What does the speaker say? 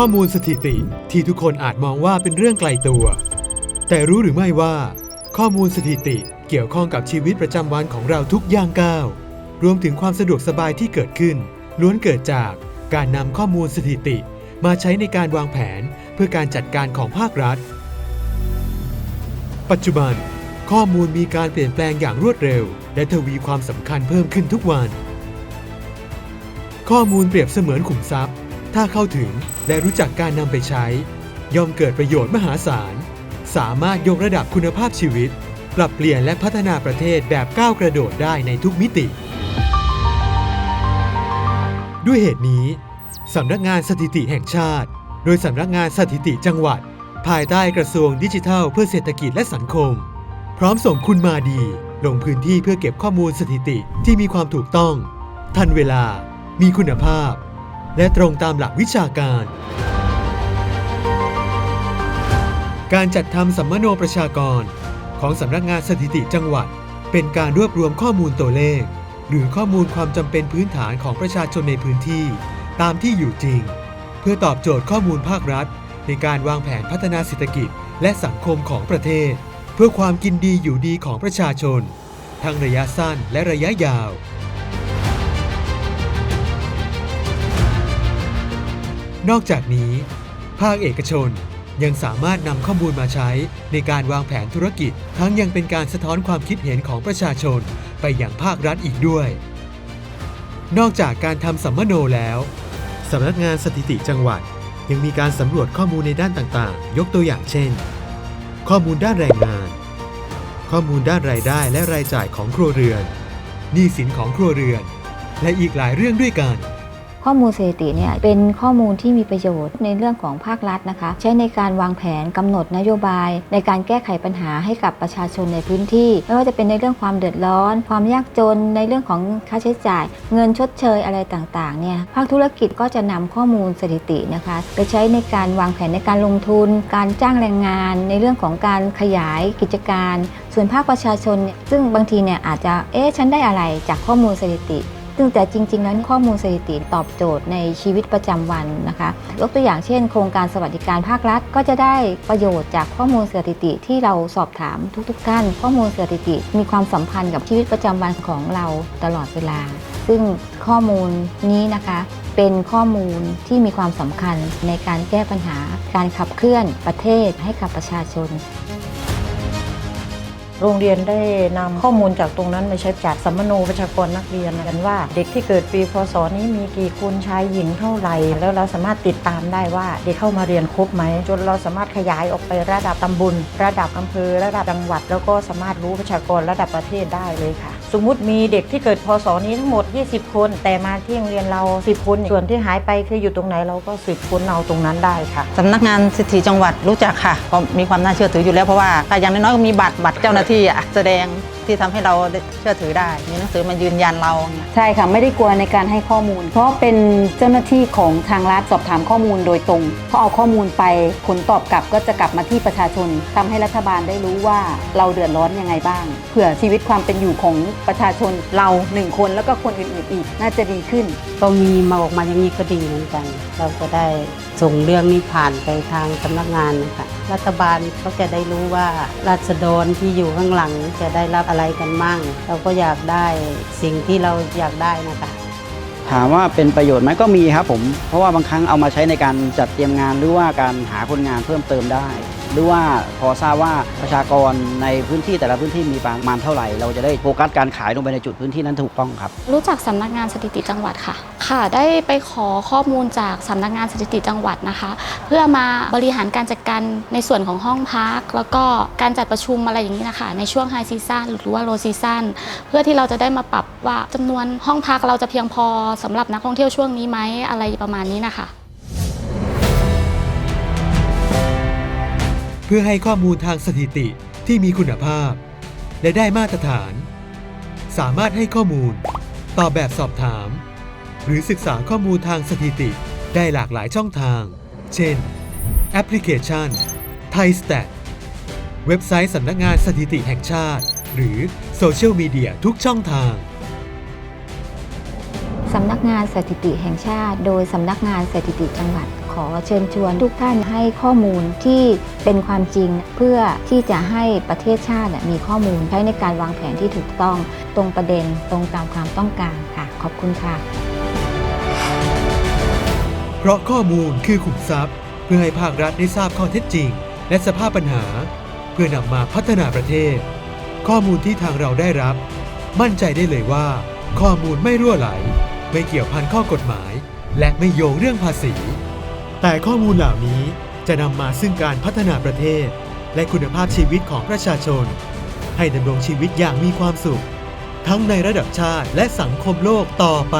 ข้อมูลสถิติที่ทุกคนอาจมองว่าเป็นเรื่องไกลตัว แต่รู้หรือไม่ว่า ข้อมูลสถิติเกี่ยวข้องกับชีวิตประจำวันของเราทุกย่างก้าว รวมถึงความสะดวกสบายที่เกิดขึ้น ล้วนเกิดจากการนำข้อมูลสถิติ มาใช้ในการวางแผนเพื่อการจัดการของภาครัฐ ปัจจุบัน ข้อมูลมีการเปลี่ยนแปลงอย่างรวดเร็ว และทวีความสำคัญเพิ่มขึ้นทุกวัน ข้อมูลเปรียบเสมือนขุมทรัพย์ ถ้าเข้าถึงและรู้จักการนำไปใช้ ย่อมเกิดประโยชน์มหาศาล สามารถยกระดับคุณภาพชีวิต ปรับเปลี่ยนและพัฒนาประเทศแบบก้าวกระโดดได้ในทุกมิติ ด้วยเหตุนี้สำนักงานสถิติแห่งชาติ โดยสำนักงานสถิติจังหวัด ภายใต้กระทรวงดิจิทัล เพื่อเศรษฐกิจและสังคม พร้อมส่งคุณมาดี ลงพื้นที่เพื่อเก็บข้อมูลสถิติที่มีความถูกต้อง ทันเวลา มีคุณภาพ และตรงตามหลักวิชาการ การจัดทำสัมมโนประชากร ของสำนักงานสถิติจังหวัด เป็นการรวบรวมข้อมูลตัวเลข หรือข้อมูลความจำเป็นพื้นฐานของประชาชนในพื้นที่ ตามที่อยู่จริง เพื่อตอบโจทย์ข้อมูลภาครัฐ ในการวางแผนพัฒนาเศรษฐกิจ และสังคมของประเทศ เพื่อความกินดีอยู่ดีของประชาชน ทั้งระยะสั้นและระยะยาว นอกจากนี้ ภาคเอกชนยังสามารถนำข้อมูลมาใช้ในการวางแผนธุรกิจ ทั้งยังเป็นการสะท้อนความคิดเห็นของประชาชนไปอย่างภาครัฐอีกด้วย นอกจากการทำสัมมโนแล้วสำนักงานสถิติจังหวัด ยังมีการสำรวจข้อมูลในด้านต่างๆ ยกตัวอย่างเช่น ข้อมูลด้านแรงงาน ข้อมูลด้านรายได้และรายจ่ายของครัวเรือนหนี้สินของครัวเรือน และอีกหลายเรื่องด้วยกัน ข้อมูลสถิติเนี่ยเป็นข้อมูลที่มีประโยชน์ในเรื่องของภาครัฐนะคะ ใช้ในการวางแผนกำหนดนโยบาย ในการแก้ไขปัญหาให้กับประชาชนในพื้นที่ ไม่ว่าจะเป็นในเรื่องความเดือดร้อน ความยากจนในเรื่องของค่าใช้จ่าย เงินชดเชยอะไรต่างๆเนี่ยภาคธุรกิจก็จะนำข้อมูลสถิตินะคะ ไปใช้ในการวางแผนในการลงทุน การจ้างแรงงาน ในเรื่องของการขยายกิจการ ส่วนภาคประชาชนเนี่ยซึ่งบางทีเนี่ยอาจจะเอ๊ะฉันได้อะไรจากข้อมูลสถิติ ซึ่งแต่จริงๆแล้วข้อมูลสถิติตอบโจทย์ในชีวิตประจำวันนะคะ ยกตัวอย่างเช่น โครงการสวัสดิการภาครัฐ ก็จะได้ประโยชน์จากข้อมูลสถิติที่เราสอบถามทุกๆท่าน ข้อมูลสถิติมีความสัมพันธ์กับชีวิตประจำวันของเราตลอดเวลา ซึ่งข้อมูลนี้นะคะเป็นข้อมูลที่มีความสำคัญในการแก้ปัญหา การขับเคลื่อนประเทศให้กับประชาชน โรงเรียนได้นำข้อมูลจากตรงนั้นมาใช้จัดสัมมโนประชากรนักเรียนกันว่า เด็กที่เกิดปีพศนี้มีกี่คนชายหญิงเท่าไหร่ แล้วเราสามารถติดตามได้ว่าเด็กเข้ามาเรียนครบไหม จนเราสามารถขยายออกไประดับตำบลระดับอำเภอ ระดับจังหวัด แล้วก็สามารถรู้ประชากรระดับประเทศได้เลยค่ะ สมมุติมีเด็กที่เกิดพศนี้ทั้งหมด 20 คน แต่มาที่โรงเรียนเรา 10 คน ส่วนที่หายไปคืออยู่ตรงไหนเราก็สืบค้นเอาตรงนั้นได้ค่ะสำนักงานสถิติจังหวัดรู้จักค่ะก็มีความน่าเชื่อถืออยู่แล้วเพราะว่าอย่างน้อยๆก็มีบัตรบัตรเจ้าหน้าที่อะแสดงที่ทำให้เราได้เชื่อถือได้ มีหนังสือมายืนยันเราเนี่ย ใช่ค่ะ ไม่ได้กลัวในการให้ข้อมูล เพราะเป็นเจ้าหน้าที่ของทางรัฐสอบถามข้อมูลโดยตรงเขาเอาข้อมูลไปผลตอบกลับก็จะกลับมาที่ประชาชนทำให้รัฐบาลได้รู้ว่าเราเดือดร้อนยังไงบ้างเผื่อชีวิตความเป็นอยู่ของประชาชนเราหนึ่งคนแล้วก็คนอื่นๆอีกน่าจะดีขึ้น ก็มีมาออกมาอย่างนี้ก็ดีเหมือนกัน เราจะได้ส่งเรื่องนี้ผ่านไปทางสำนักงานนะคะ รัฐบาลเขาจะได้รู้ว่าราษฎรที่อยู่ข้างหลังจะได้รับอะไรกันมั่ง เราก็อยากได้สิ่งที่เราอยากได้นะคะถามว่าเป็นประโยชน์ไหมก็มีครับผม เพราะว่าบางครั้งเอามาใช้ในการจัดเตรียมงานหรือว่าการหาคนงานเพิ่มเติมได้ หรือว่าพอทราบว่าประชากรในพื้นที่แต่ละพื้นที่มีประมาณเท่าไหร่ เราจะได้โฟกัสการขายลงไปในจุดพื้นที่นั้นถูกต้องครับ รู้จักสำนักงานสถิติจังหวัดค่ะ ค่ะ ได้ไปขอข้อมูลจากสำนักงานสถิติจังหวัดนะคะ เพื่อมาบริหารการจัดการในส่วนของห้องพัก แล้วก็การจัดประชุมอะไรอย่างนี้นะคะ ในช่วงไฮซีซันหรือว่าโลซีซันเพื่อที่เราจะได้มาปรับว่าจำนวนห้องพักเราจะเพียงพอสำหรับนักท่องเที่ยวช่วงนี้ไหมอะไรประมาณนี้นะคะ เพื่อให้ข้อมูลทางสถิติที่มีคุณภาพ และได้มาตรฐาน สามารถให้ข้อมูล ตอบแบบสอบถาม หรือศึกษาข้อมูลทางสถิติได้หลากหลายช่องทาง เช่น แอปพลิเคชัน ไทยส t ตเว็บไซต์สำนักงานสถิติแห่งชาติ หรือโซเชียลมีเดียทุกช่องทางสำนักงานสถิติแห่งชาติ โดยสำนักงานสถิติจังหวัด อเชิญชวนทุกท่านให้ข้อมูลที่เป็นความจริงเพื่อที่จะให้ประเทศชาติมีข้อมูลใช้ในการวางแผนที่ถูกต้องตรงประเด็นตรงตามความต้องการค่ะ ขอบคุณค่ะ เพราะข้อมูลคือขุมทรัพย์ เพื่อให้ภาครัฐได้ทราบข้อเท็จจริง และสภาพปัญหา เพื่อนำมาพัฒนาประเทศ ข้อมูลที่ทางเราได้รับ มั่นใจได้เลยว่า ข้อมูลไม่รั่วไหล ไม่เกี่ยวพันข้อกฎหมาย และไม่โยงเรื่องภาษี แต่ข้อมูลเหล่านี้จะนำมาซึ่งการพัฒนาประเทศ และคุณภาพชีวิตของประชาชน ให้ดำรงชีวิตอย่างมีความสุข ทั้งในระดับชาติและสังคมโลกต่อไป